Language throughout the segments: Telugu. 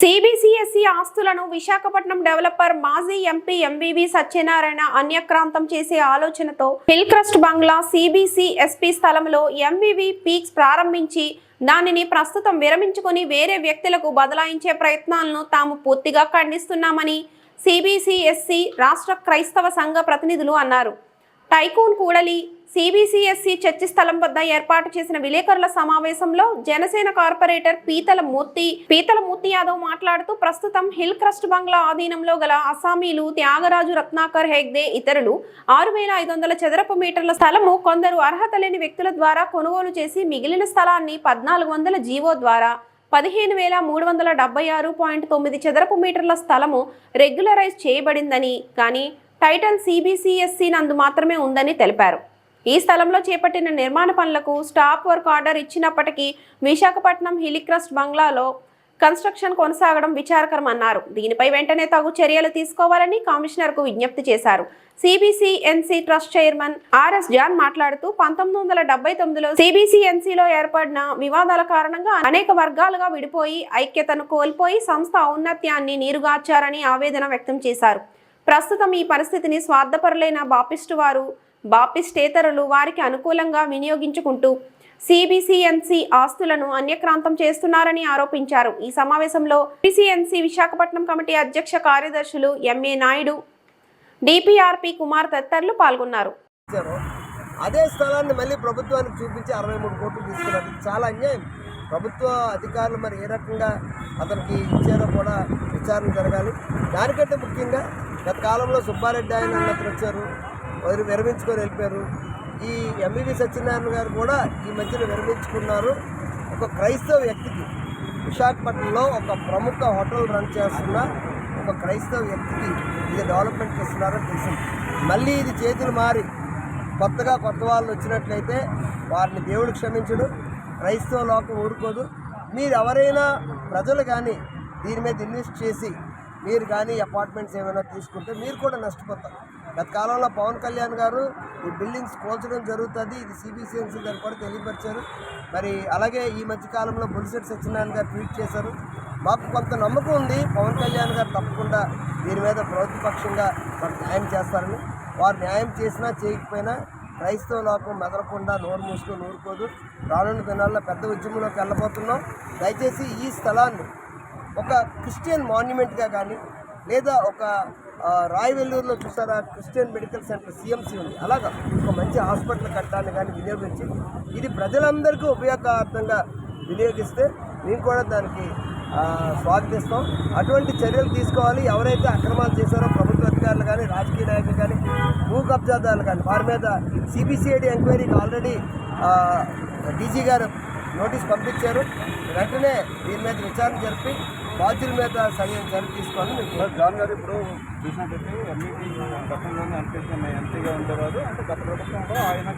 సిబిసిఎస్ఈ ఆస్తులను విశాఖపట్నం డెవలపర్ మాజీ ఎంపీ ఎంవివి సత్యనారాయణ అన్యక్రాంతం చేసే ఆలోచనతో హిల్ క్రస్ట్ బంగ్లా సిబిసిఎస్పి స్థలంలో ఎంవివి పీక్స్ ప్రారంభించి దానిని ప్రస్తుతం విరమించుకొని వేరే వ్యక్తులకు బదలాయించే ప్రయత్నాలను తాము పూర్తిగా ఖండిస్తున్నామని సిబిసిఎస్సి రాష్ట్ర క్రైస్తవ సంఘ ప్రతినిధులు అన్నారు. టైకూన్ కూడలి సిబిసిఎస్సి చర్చి స్థలం వద్ద ఏర్పాటు చేసిన విలేకరుల సమావేశంలో జనసేన కార్పొరేటర్ పీతల మూర్తి పీతల మూర్తి యాదవ్ మాట్లాడుతూ ప్రస్తుతం హిల్ క్రస్ట్ బంగ్లా ఆధీనంలో గల అసామీలు త్యాగరాజు రత్నాకర్ హెగ్దే ఇతరులు ఆరు వేల ఐదు వందల చదరపు మీటర్ల స్థలము కొందరు అర్హత లేని వ్యక్తుల ద్వారా కొనుగోలు చేసి మిగిలిన స్థలాన్ని పద్నాలుగు వందల జీవో ద్వారా పదిహేను వేల మూడు వందల డెబ్బై ఆరు పాయింట్ తొమ్మిది చదరపు మీటర్ల స్థలము రెగ్యులరైజ్ చేయబడిందని కానీ టైటల్ సిబిసిఎస్సి నందు మాత్రమే ఉందని తెలిపారు. ఈ స్థలంలో చేపట్టిన నిర్మాణ పనులకు స్టాప్ వర్క్ ఆర్డర్ ఇచ్చినప్పటికీ విశాఖపట్నం హిలిక్రస్ట్ బంగ్లాలో కన్స్ట్రక్షన్ కొనసాగడం విచారకరమన్నారు. దీనిపై వెంటనే తగు చర్యలు తీసుకోవాలని కమిషనర్కు విజ్ఞప్తి చేశారు. CBCNC trust chairman RS John మాట్లాడుతూ పంతొమ్మిది వందల డెబ్బై తొమ్మిదిలో సిబిసిఎన్సిలో ఏర్పడిన వివాదాల కారణంగా అనేక వర్గాలుగా విడిపోయి ఐక్యతను కోల్పోయి సంస్థ ఔన్నత్యాన్ని నీరుగార్చారని ఆవేదన వ్యక్తం చేశారు. ప్రస్తుతం ఈ పరిస్థితిని స్వార్థపరులైన బాపిస్టు వారు బాప్టిస్టేతరులు వారికి అనుకూలంగా వినియోగించుకుంటూ సిబిసిఎన్సి ఆస్తులను అన్యక్రాంతం చేస్తున్నారని ఆరోపించారు. ఈ సమావేశంలో సిబిసిఎన్సి విశాఖపట్నం కమిటీ అధ్యక్ష కార్యదర్శులు ఎంఏ నాయుడు డిపిఆర్పి కుమార్ తదితరులు పాల్గొన్నారు. అదే స్థలాన్ని మళ్ళీ ప్రభుత్వానికి చూపించి అరవై మూడు కోట్లు తీసుకున్నారు. చాలా అన్యాయం. ప్రభుత్వ అధికారులు మరి ఏ రకంగా అతనికి ఇచ్చారో కూడా విచారణ జరగాలి. దానికంటే ముఖ్యంగా గత కాలంలో సుబ్బారెడ్డి ఆయన అన్నప్పుడు వచ్చారు. వారు విరమించుకొని వెళ్ళిపోయారు. ఈ ఎంబీబీ సత్యనారాయణ గారు కూడా ఈ మధ్యన విరమించుకున్నారు. ఒక క్రైస్తవ వ్యక్తికి విశాఖపట్నంలో ఒక ప్రముఖ హోటల్ రన్ చేస్తున్న ఒక క్రైస్తవ వ్యక్తికి ఇది డెవలప్మెంట్ చేస్తున్నారని తెలిసింది మళ్ళీ ఇది చేతులు మారి కొత్తగా కొత్త వాళ్ళు వచ్చినట్లయితే వారిని దేవుడు క్షమించడు క్రైస్తవ లోకం ఊరుకోదు. మీరు ఎవరైనా ప్రజలు కానీ దీని మీద ఇన్వెస్ట్ చేసి మీరు కానీ అపార్ట్మెంట్స్ ఏమైనా తీసుకుంటే మీరు కూడా నష్టపోతారు. గత కాలంలో పవన్ కళ్యాణ్ గారు ఈ బిల్డింగ్స్ కోల్చడం జరుగుతుంది. ఇది సిబిసిఎన్సీ గారు కూడా తెలియపరిచారు. మరి అలాగే ఈ మధ్య కాలంలో బొలిసెట్ సత్యనారాయణ గారు ట్వీట్ చేశారు. మాకు కొంత నమ్మకం ఉంది. పవన్ కళ్యాణ్ గారు తప్పకుండా దీని మీద ప్రభుత్వపక్షంగా మాకు న్యాయం చేస్తారని. వారు న్యాయం చేసినా చేయకపోయినా క్రైస్తవ లోకం మెదలకుండా నోరు మూసుకొని నూరుకోదు. రానున్న దినాల్లో పెద్ద ఉద్యమంలోకి వెళ్ళబోతున్నాం. దయచేసి ఈ స్థలాన్ని ఒక క్రిస్టియన్ మాన్యుమెంట్గా కానీ లేదా ఒక రాయవెల్లూరులో చూసారా? క్రిస్టియన్ మెడికల్ సెంటర్ సిఎంసి ఉంది. అలాగా ఒక మంచి హాస్పిటల్ కట్టాలని కానీ వినియోగించి ఇది ప్రజలందరికీ ఉపయోగార్థంగా వినియోగిస్తే మేము కూడా దానికి స్వాగతిస్తాం. అటువంటి చర్యలు తీసుకోవాలి. ఎవరైతే అక్రమాలు చేశారో ప్రభుత్వ అధికారులు కానీ రాజకీయ నాయకులు కానీ భూ కబ్జాదారులు కానీ వారి మీద సిబిసిఐడి ఎంక్వైరీకి ఆల్రెడీ డీజీ గారు నోటీస్ పంపించారు. వెంటనే దీని మీద విచారణ జరిపి బాధ్యుల మీద సరైన చర్య తీసుకోవాలని మీకు జాన్ గారు ఇప్పుడు చూసినట్టయితే ఎంఈపీ గతంలోనే అనిపించిన ఎంపీగా ఉండేవారు. అంటే గత ప్రభుత్వంలో ఆయన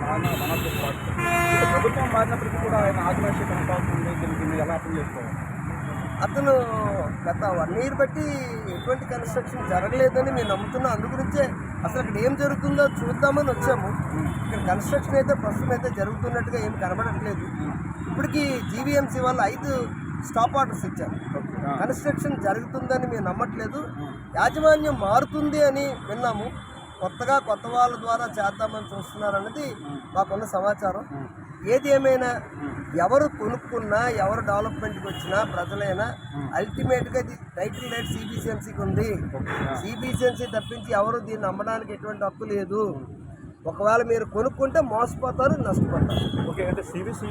నాన్న ఇప్పుడు ప్రభుత్వం మారినప్పటికీ కూడా ఆయన ఆదివాసీ కొనసాగుతుంది. దీనికి మీరు ఎలా అర్థం చేసుకోవాలి? అతను గత వన్ ఇయర్ బట్టి ఎటువంటి కన్స్ట్రక్షన్ జరగలేదని మేము నమ్ముతున్నాం. అందు గురించే అసలు అక్కడ ఏం జరుగుతుందో చూద్దామని వచ్చాము. ఇక్కడ కన్స్ట్రక్షన్ అయితే ప్రస్తుతం అయితే జరుగుతున్నట్టుగా ఏం కనబడట్లేదు. ఇప్పటికి జీవీఎంసీ వాళ్ళు ఐదు స్టాప్ ఆర్డర్స్ ఇచ్చారు. కన్స్ట్రక్షన్ జరుగుతుందని మేము నమ్మట్లేదు. యాజమాన్యం మారుతుంది అని విన్నాము. కొత్తగా కొత్త వాళ్ళ ద్వారా చేద్దామని చూస్తున్నారు అన్నది మాకున్న సమాచారం. ఏది ఏమైనా ఎవరు కొనుక్కున్నా ఎవరు డెవలప్మెంట్కి వచ్చినా ప్రజలైనా అల్టిమేట్గా ఇది టైటిల్ రైట్ సిబిసిఎన్సీకి ఉంది. సిబిసిఎన్సీ తప్పించి ఎవరు దీన్ని అమ్మడానికి ఎటువంటి హక్కు లేదు. ఒకవేళ మీరు కొనుక్కుంటే మోసపోతారు నష్టపోతారు. ఓకే. అంటే సిబిసి